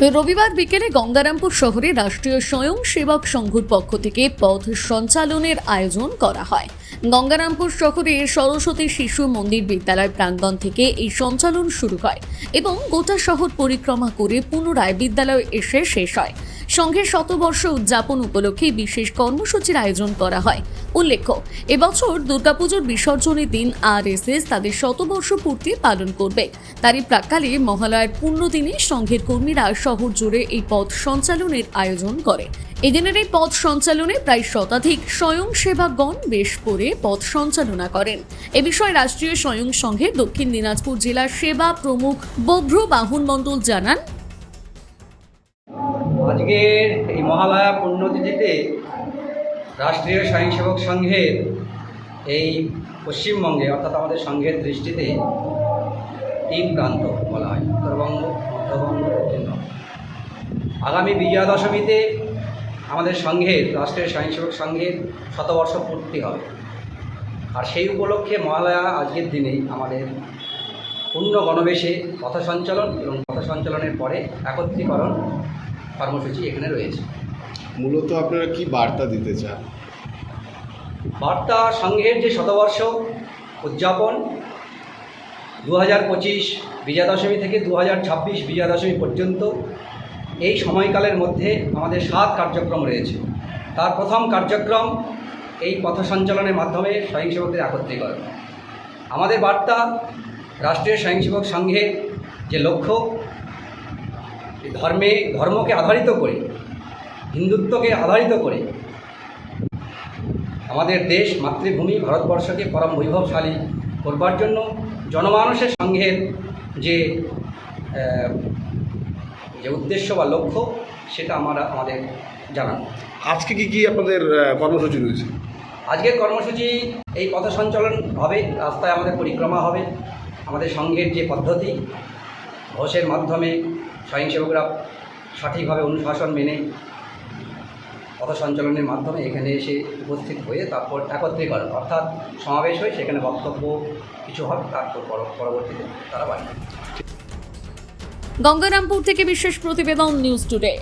রবিবার বিকেলে গঙ্গারামপুর শহরে রাষ্ট্রীয় স্বয়ং সেবক সংঘর পক্ষ থেকে পথ সঞ্চালনের আয়োজন করা হয়। গঙ্গারামপুর শহরে সরস্বতী শিশু মন্দির বিদ্যালয় প্রাঙ্গণ থেকে এই সঞ্চালন শুরু হয় এবং গোটা শহর পরিক্রমা করে পুনরায় বিদ্যালয়ে এসে শেষ হয়। সংঘের শতবর্ষ উদযাপন উপলক্ষে বিশেষ কর্মসূচির আয়োজন করা হয়। উল্লেখ্য, এবছর দুর্গাপুজোর বিসর্জনের দিন আরএসএস তাদের শতবর্ষ পূর্তি পালন করবে। তারই প্রাক্কালে মহালয়ার পূর্ণ দিনে সংঘের কর্মীরা শহর জুড়ে এই পথ সঞ্চালনের আয়োজন করে। এদিনের এই পথ সঞ্চালনে প্রায় শতাধিক স্বয়ং সেবকগণ বেশ করে পথ সঞ্চালনা করেন। এ বিষয়ে রাষ্ট্রীয় স্বয়ং সংঘের দক্ষিণ দিনাজপুর জেলার সেবা প্রমুখ বভ্র বাহন মণ্ডল জানান। আজকের এই মহালয়া পুণ্যতিথিতে রাষ্ট্রীয় স্বয়ংসেবক সংঘের এই পশ্চিমবঙ্গে, অর্থাৎ আমাদের সংঘের দৃষ্টিতে, তিন প্রান্ত বলা হয়, উত্তরবঙ্গ, মধ্যবঙ্গ, দক্ষিণবঙ্গ। আগামী বিজয়া দশমীতে আমাদের সংঘের, রাষ্ট্রীয় স্বয়ংসেবক সংঘের শতবর্ষ পূর্তি হবে। আর সেই উপলক্ষে মহালয়া আজকের দিনেই আমাদের পূর্ণ গণবেশে পথ সঞ্চালন এবং পথ সঞ্চালনের পরে একত্রীকরণ কর্মসূচি এখানে রয়েছে। মূলত আপনারা কি বার্তা দিতে চান? বার্তা সংঘের যে শতবর্ষ উদযাপন দু হাজার পঁচিশ বিজয়া দশমী থেকে দু হাজার ছাব্বিশ বিজয়া দশমী পর্যন্ত এই সময়কালের মধ্যে আমাদের সাত কার্যক্রম রয়েছে। তার প্রথম কার্যক্রম এই পথ সঞ্চালনের মাধ্যমে স্বয়ংসেবকদের একত্রীকরণ আমাদের বার্তা রাষ্ট্রীয় স্বয়ংসেবক সংঘের যে লক্ষ্য ধর্মে ধর্মকে আধারিত করে হিন্দুত্বকে আধারিত করে আমাদের দেশ মাতৃভূমি ভারতবর্ষকে পরম বৈভবশালী করবার জন্য জনমানুষের সংঘের যে যে উদ্দেশ্য বা লক্ষ্য সেটা আমরা আমাদের জানান আজকে কি কি আপনাদের কর্মসূচি রয়েছে? আজকের কর্মসূচি এই পথ সঞ্চালন হবে রাস্তায় আমাদের পরিক্রমা হবে আমাদের সংঘের যে পদ্ধতি ঘোষের মাধ্যমে স্বয়ংসেবকরা সঠিকভাবে অনুশাসন মেনে পথ সঞ্চালনের মাধ্যমে এখানে এসে উপস্থিত হয়ে তারপর একত্রীকরণ অর্থাৎ সমাবেশ হয়ে সেখানে বক্তব্য, কিছু হবে, তারপর পরবর্তীতে তারা বাড়ি গঙ্গারামপুর থেকে বিশেষ প্রতিবেদন নিউজ টুডে।